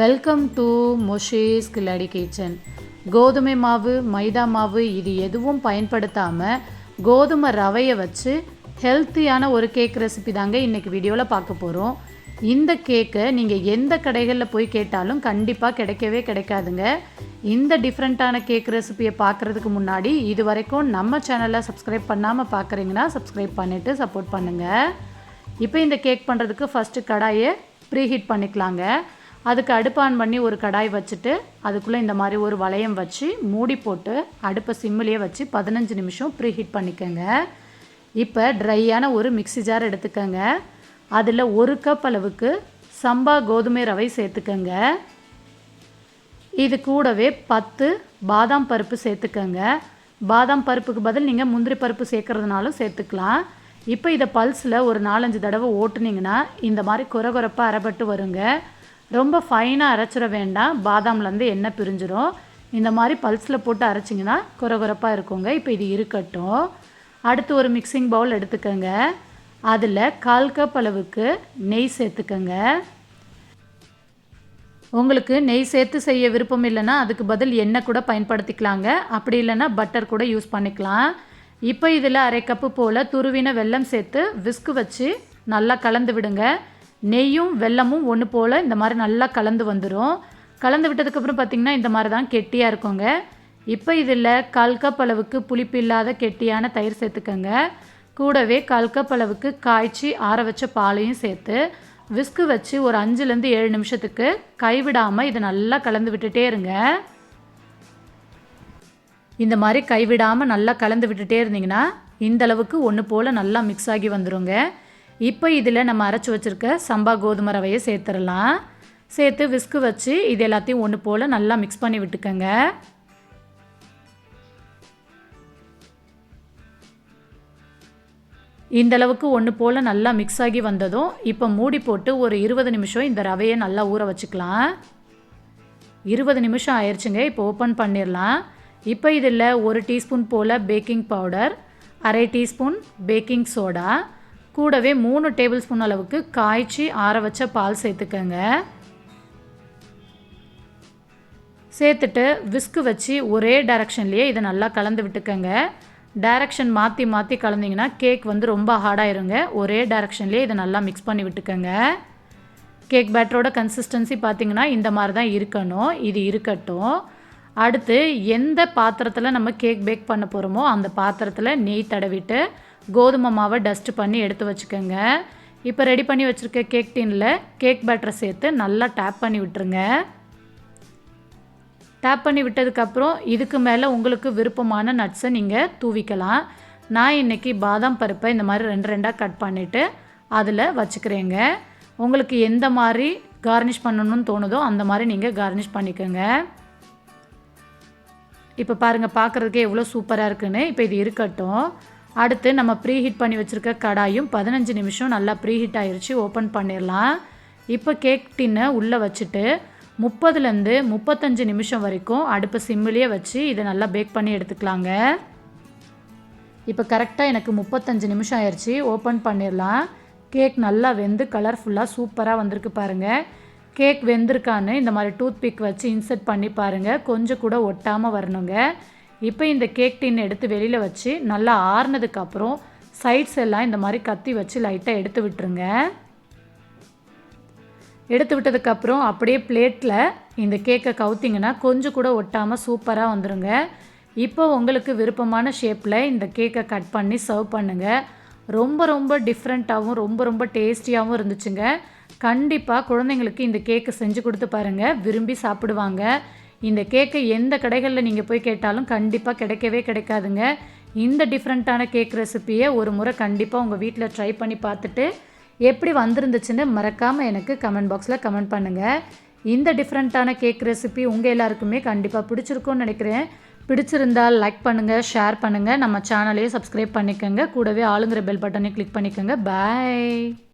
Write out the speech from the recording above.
Welcome to மொஷேஸ் கில்லாடி kitchen கோதுமை மாவு மைதா மாவு இது எதுவும் பயன்படுத்தாமல் கோதுமை ரவையை வச்சு ஹெல்த்தியான ஒரு கேக் ரெசிபி தாங்க இன்றைக்கி வீடியோவில் பார்க்க போகிறோம் இந்த கேக்கை நீங்கள் எந்த கடைகளில் போய் கேட்டாலும் கண்டிப்பாக கிடைக்கவே கிடைக்காதுங்க. இந்த டிஃப்ரெண்ட்டான கேக் ரெசிபியை பார்க்குறதுக்கு முன்னாடி இது வரைக்கும் நம்ம சேனலை சப்ஸ்கிரைப் பண்ணாமல் பார்க்குறீங்கன்னா சப்ஸ்கிரைப் பண்ணிவிட்டு சப்போர்ட் பண்ணுங்கள் இப்போ இந்த கேக் பண்ணுறதுக்கு ஃபஸ்ட்டு கடாயை ப்ரீஹீட் பண்ணிக்கலாங்க. அதுக்கு அடுப்பு ஆன் பண்ணி ஒரு கடாய் வச்சுட்டு அதுக்குள்ளே இந்த மாதிரி ஒரு வளையம் வச்சு மூடி போட்டு அடுப்பை சிம்மிலேயே வச்சு பதினஞ்சு நிமிஷம் ப்ரீ ஹீட் பண்ணிக்கோங்க. இப்போ ட்ரையான ஒரு மிக்ஸி ஜார் எடுத்துக்கோங்க. அதில் ஒரு கப் அளவுக்கு சம்பா கோதுமை ரவை சேர்த்துக்கோங்க. இது கூடவே பத்து பாதாம் பருப்பு சேர்த்துக்கோங்க. பாதாம் பருப்புக்கு பதில் நீங்கள் முந்திரி பருப்பு சேர்க்குறதுனாலும் சேர்த்துக்கலாம். இப்போ இதை பல்ஸில் ஒரு நாலஞ்சு தடவை ஓட்டுனீங்கன்னா இந்த மாதிரி குறகுறப்பாக அரைப்பட்டு வருங்க. ரொம்ப ஃபைனாக அரைச்சிட வேண்டாம். பாதாம்லேருந்து எண்ணெய் பிரிஞ்சிடும் இந்த மாதிரி பல்ஸில் போட்டு அரைச்சிங்கன்னா குறகுறப்பாக இருக்குங்க. இப்போ இது இருக்கட்டும். அடுத்து ஒரு மிக்சிங் பவுல் எடுத்துக்கோங்க. அதில் கால் கப் அளவுக்கு நெய் சேர்த்துக்கோங்க. உங்களுக்கு நெய் சேர்த்து செய்ய விருப்பம் இல்லைன்னா அதுக்கு பதில் எண்ணெய் கூட பயன்படுத்திக்கலாங்க. அப்படி இல்லைன்னா பட்டர் கூட யூஸ் பண்ணிக்கலாம். இப்போ இதில் அரை கப்பு போல் துருவின வெல்லம் சேர்த்து விஸ்கு வச்சு நல்லா கலந்து விடுங்க. நெய்யும் வெல்லமும் ஒன்று போல் இந்த மாதிரி நல்லா கலந்து வந்துடும் கலந்து விட்டதுக்கப்புறம் பார்த்திங்கன்னா இந்த மாதிரி தான் கெட்டியாக இருக்குங்க. இப்போ இதில் கால் கப் அளவுக்கு புளிப்பு இல்லாத கெட்டியான தயிர் சேர்த்துக்கோங்க. கூடவே கால் கப் அளவுக்கு காய்ச்சி ஆற வச்ச பாலையும் சேர்த்து விஸ்கு வச்சு ஒரு அஞ்சுலேருந்து ஏழு நிமிஷத்துக்கு கைவிடாமல் இதை நல்லா கலந்து விட்டுட்டே இருங்க. இந்த மாதிரி கைவிடாமல் நல்லா கலந்து விட்டுட்டே இருந்தீங்கன்னா இந்த அளவுக்கு ஒன்று போல் நல்லா மிக்ஸ் ஆகி வந்துடுங்க இப்போ இதில் நம்ம அரைச்சி வச்சுருக்க சம்பா கோதுமை ரவையை சேர்த்துடலாம். சேர்த்து விஸ்கு வச்சு இது எல்லாத்தையும் ஒன்று போல் நல்லா மிக்ஸ் பண்ணி விட்டுக்கோங்க. இந்த அளவுக்கு ஒன்று போல் நல்லா மிக்ஸ் ஆகி வந்ததும் இப்போ மூடி போட்டு ஒரு இருபது நிமிஷம் இந்த ரவையை நல்லா ஊற வச்சுக்கலாம். இருபது நிமிஷம் ஆயிடுச்சுங்க இப்போ ஓப்பன் பண்ணிடலாம். இப்போ இதில் ஒரு டீஸ்பூன் போல் பேக்கிங் பவுடர் அரை டீஸ்பூன் பேக்கிங் சோடா கூடவே மூணு டேபிள் ஸ்பூன் அளவுக்கு காய்ச்சி ஆற வச்ச பால் சேர்த்துக்கோங்க. சேர்த்துட்டு விஸ்கு வச்சு ஒரே டைரக்ஷன்லேயே இதை நல்லா கலந்து விட்டுக்கோங்க. டைரக்ஷன் மாற்றி மாற்றி கலந்திங்கன்னா கேக் வந்து ரொம்ப ஹார்டாயிருங்க ஒரே டைரக்ஷன்லேயே இதை நல்லா மிக்ஸ் பண்ணி விட்டுக்கோங்க. கேக் பேட்டரோட கன்சிஸ்டன்சி பார்த்திங்கன்னா இந்த மாதிரி தான் இருக்கணும். இது இருக்கட்டும். அடுத்து எந்த பாத்திரத்தில் நம்ம கேக் பேக் பண்ண போகிறோமோ அந்த பாத்திரத்தில் நெய் தடவிட்டு கோதுமை மாவை டஸ்ட் பண்ணி எடுத்து வச்சுக்கோங்க. இப்போ ரெடி பண்ணி வச்சுருக்க கேக் டீனில் கேக் பேட்டரை சேர்த்து நல்லா டேப் பண்ணி விட்டுருங்க. டேப் பண்ணி விட்டதுக்கப்புறம் இதுக்கு மேலே உங்களுக்கு விருப்பமான நட்ஸை நீங்கள் தூவிக்கலாம். நான் இன்றைக்கி பாதாம் பருப்பை இந்த மாதிரி ரெண்டு ரெண்டாக கட் பண்ணிவிட்டு அதில் வச்சுக்கிறேங்க. உங்களுக்கு எந்த மாதிரி கார்னிஷ் பண்ணணும்னு தோணுதோ அந்த மாதிரி நீங்கள் கார்னிஷ் பண்ணிக்கோங்க. இப்போ பாருங்கள் பார்க்குறதுக்கே எவ்வளோ சூப்பராக இருக்குன்னு. இப்போ இது இருக்கட்டும். அடுத்து நம்ம ப்ரீ ஹீட் பண்ணி வச்சுருக்க கடாயும் பதினஞ்சு நிமிஷம் நல்லா ப்ரீ ஹீட் ஆகிருச்சு ஓப்பன் பண்ணிடலாம். இப்போ கேக் டின்னை உள்ளே வச்சுட்டு முப்பதுலேருந்து முப்பத்தஞ்சு நிமிஷம் வரைக்கும் அடுப்பு சிம்மிலேயே வச்சு இதை நல்லா பேக் பண்ணி எடுத்துக்கலாங்க. இப்போ கரெக்டாக எனக்கு முப்பத்தஞ்சு நிமிஷம் ஆயிடுச்சு ஓப்பன் பண்ணிடலாம். கேக் நல்லா வெந்து கலர்ஃபுல்லாக சூப்பராக வந்திருக்கு பாருங்கள் கேக் வெந்திருக்கான்னு இந்த மாதிரி டூத் பிக் வச்சு இன்சர்ட் பண்ணி பாருங்கள் கொஞ்சம் கூட ஒட்டாமல் வரணுங்க. இப்போ இந்த கேக் டின் எடுத்து வெளியில் வச்சு நல்லா ஆறுனதுக்கப்புறம் சைட்ஸ் எல்லாம் இந்த மாதிரி கத்தி வச்சு லைட்டாக எடுத்து விட்டுருங்க. எடுத்து விட்டதுக்கப்புறம் அப்படியே பிளேட்டில் இந்த கேக்கை கவுத்திங்கன்னா கொஞ்சம் கூட ஒட்டாமல் சூப்பராக வந்துடுங்க இப்போ உங்களுக்கு விருப்பமான ஷேப்பில் இந்த கேக்கை கட் பண்ணி சர்வ் பண்ணுங்கள் ரொம்ப ரொம்ப டிஃப்ரெண்ட்டாகவும் ரொம்ப ரொம்ப டேஸ்டியாகவும் இருந்துச்சுங்க. கண்டிப்பாக குழந்தைங்களுக்கு இந்த கேக்கை செஞ்சு கொடுத்து பாருங்கள் விரும்பி சாப்பிடுவாங்க. இந்த கேக்கை எந்த கடைகளில் நீங்கள் போய் கேட்டாலும் கண்டிப்பாக கிடைக்கவே கிடைக்காதுங்க. இந்த டிஃப்ரெண்ட்டான கேக் ரெசிப்பியை ஒரு முறை கண்டிப்பாக உங்கள் வீட்டில் ட்ரை பண்ணி பார்த்துட்டு எப்படி வந்திருந்துச்சுன்னு மறக்காமல் எனக்கு கமெண்ட் பாக்ஸில் கமெண்ட் பண்ணுங்கள் இந்த டிஃப்ரெண்ட்டான கேக் ரெசிபி உங்கள் எல்லாருக்குமே கண்டிப்பாக பிடிச்சிருக்கும்னு நினைக்கிறேன். பிடிச்சிருந்தால் லைக் பண்ணுங்கள் ஷேர் பண்ணுங்கள் நம்ம சேனலையும் சப்ஸ்கிரைப் பண்ணிக்கோங்க. கூடவே ஆளுங்கிற பெல் பட்டனையும் கிளிக் பண்ணிக்கோங்க. பாய்